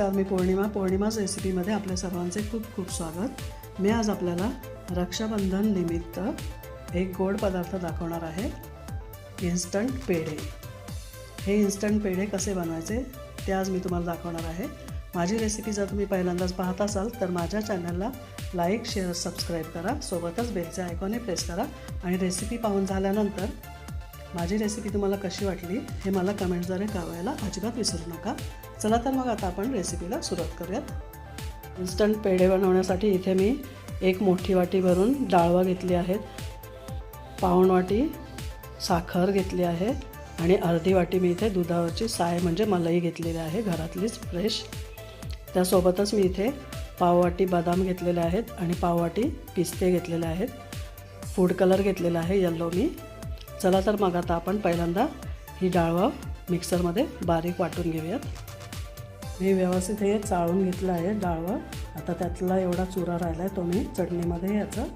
तर मी पौर्णिमा. पौर्णिमाच रेसिपीमध्ये आपल्या सर्वांचे खूप खूप स्वागत. मी आज आपल्याला रक्षाबंधन निमित्त एक गोड पदार्थ दाखवणार आहे इन्स्टंट पेढे. हे इन्स्टंट पेढे कसे बनवायचे ते आज मी तुम्हाला दाखवणार आहे. माझी रेसिपी जर तुम्ही पहिल्यांदाच पाहत असाल तर माझ्या चॅनलला लाईक शेअर सबस्क्राईब करा. सोबतच बेलचे आयकॉने प्रेस करा. आणि रेसिपी पाहून झाल्यानंतर माझी रेसिपी तुम्हाला कशी वाटली हे मला कमेंट्सद्वारे कळवायला अजिबात विसरू नका. चला तर मग आता आपण रेसिपीला सुरुवात करूयात. इन्स्टंट पेढे बनवण्यासाठी इथे मी एक मोठी वाटी भरून डाळवा घेतली आहेत पाऊण वाटी साखर घेतली आहे आणि अर्धी वाटी मी इथे दुधावरची साय म्हणजे मलाई घेतलेली आहे घरातलीच फ्रेश त्यासोबतच मी इथे पाववाटी बदाम घेतलेले आहेत आणि पाववाटी पिस्ते घेतलेले आहेत. फूड कलर घेतलेला आहे येल्लो मी. चला तर मग आता आपण पहिल्यांदा ही डाळवा मिक्सरमध्ये बारीक वाटून घेऊयात. मी व्यवस्थित हे चाळून घेतलं आहे डाळवं आता त्यातला एवढा चुरा राहिला आहे तो मी चटणीमध्ये याचं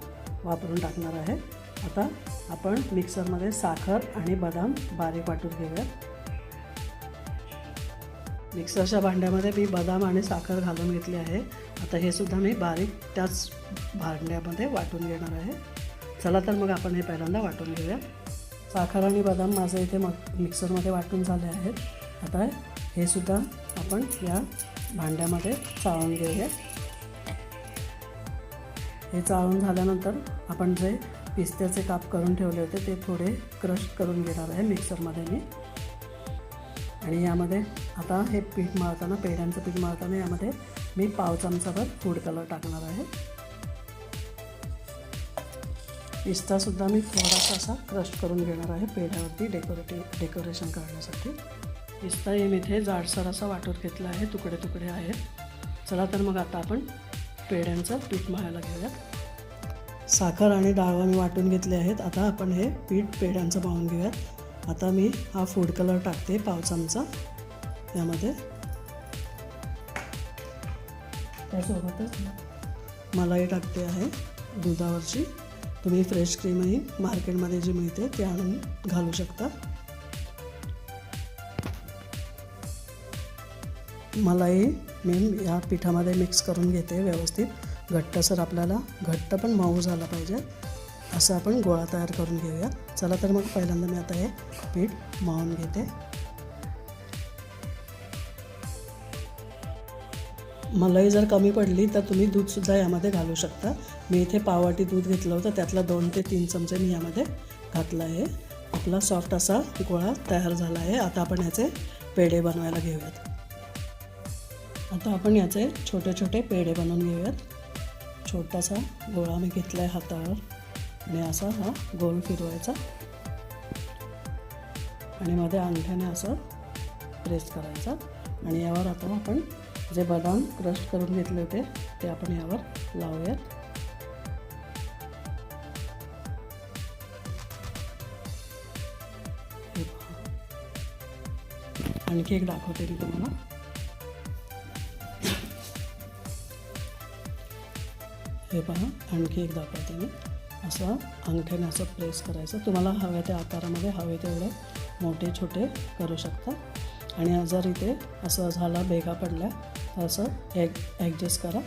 वापरून टाकणार आहे. आता आपण मिक्सरमध्ये साखर आणि बदाम बारीक वाटून घेऊयात. मिक्सरच्या भांड्यामध्ये मी बदाम आणि साखर घालून घेतली आहे. आता हे सुद्धा मी बारीक त्याच भांड्यामध्ये वाटून घेणार आहे. चला तर मग आपण हे पहिल्यांदा वाटून घेऊया. साखर आणि बदाम माझं इथे मग मिक्सरमध्ये वाटून झाले आहेत. आता हे सुद्धा आपण या भांड्यामध्ये चाळून घेऊया. हे चाळून झाल्यानंतर आपण जे पिस्त्याचे काप करून ठेवले होते ते थोडे क्रश करून घेणार आहे मिक्सरमध्ये मी. आणि यामध्ये आता हे पीठ मळताना पेढ्यांचं पीठ मळताना यामध्ये मी पाव चमचाभर फूड कलर टाकणार आहे. पिस्तासुद्धा मी थोडासा असा क्रश करून घेणार आहे पेढ्यावरती डेकोरेटिव्ह डेकोरेशन करण्यासाठी. पिस्ता मी इथे जाडसर असा वाटून घेतला आहे. तुकडे तुकडे आहेत. चला तर मग आता आपण पेढ्यांचं पीठ मळायला घेऊयात. साखर आणि डाळ मी वाटून घेतले आहेत. आता आपण हे पीठ पेढ्यांचं पाहून घेऊयात. आता मी हा फूड कलर टाकते पाव चमचा. यामध्ये. त्यासोबतच मलाई टाकते आहे दुधावरची. तुम्ही फ्रेश क्रीमही मार्केटमध्ये जी मिळते ते आणून घालू शकता. मलाई मी या पिठामध्ये मिक्स करून घेते व्यवस्थित. घट्टसर आपल्याला घट्ट पण मऊ झाला पाहिजे. असं आपण गोळा तयार करून घेऊया. चला तर मग पहिल्यांदा मी आता हे पीठ मावून घेते. मलाई जर कमी पडली तर तुम्ही दूधसुद्धा यामध्ये घालू शकता. मी इथे पाववाटी दूध घेतलं होतं त्यातला दोन ते तीन चमचे मी यामध्ये घातला आहे. आपला सॉफ्ट असा गोळा तयार झाला आहे. आता आपण याचे पेढे बनवायला घेऊयात. आता आपण याचे छोटे छोटे पेढे बनवून घेऊयात. छोटासा गोळा मी घेतला आहे हातावर. आणि असा हा गोल फिरवायचा. आणि मध्ये अंगठ्याने असं प्रेस करायचा. आणि यावर आता आपण जे बदाम क्रश करून घेतले होते ते आपण यावर लावूयात. आणखी एक दाखवते मी तुम्हाला. हे पहा आणखी एक दाखवते मी असं अंगठ्याने असं प्रेस करायचं. तुम्हाला हव्या त्या आकारामध्ये हवे तेवढे मोठे छोटे करू शकता. आणि जर इथे असं झाला भेगा पडल्या तर असं ॲग ॲडजस्ट करा.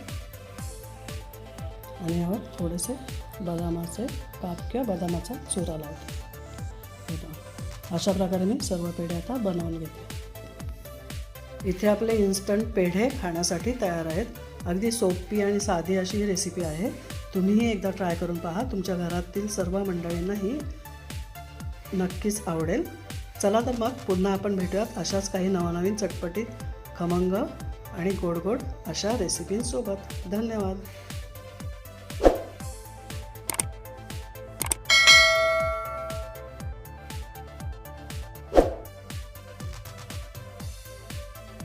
आणि यावर थोडेसे बदामाचे काप किंवा बदामाचा चुरा लावतो अशा प्रकारे मी सर्व पेढे आता बनवून घेते. इथे आपले इन्स्टंट पेढे खाण्यासाठी तयार आहेत. अगदी सोपी आणि साधी अशी ही रेसिपी आहे. तुम्हीही एकदा ट्राय करून पहा. तुमच्या घरातील सर्व मंडळींनाही नक्कीच आवडेल. चला तर मग पुन्हा आपण भेटूयात अशाच काही नवनवीन चटपटीत खमंग आणि गोड गोड अशा रेसिपींसोबत धन्यवाद.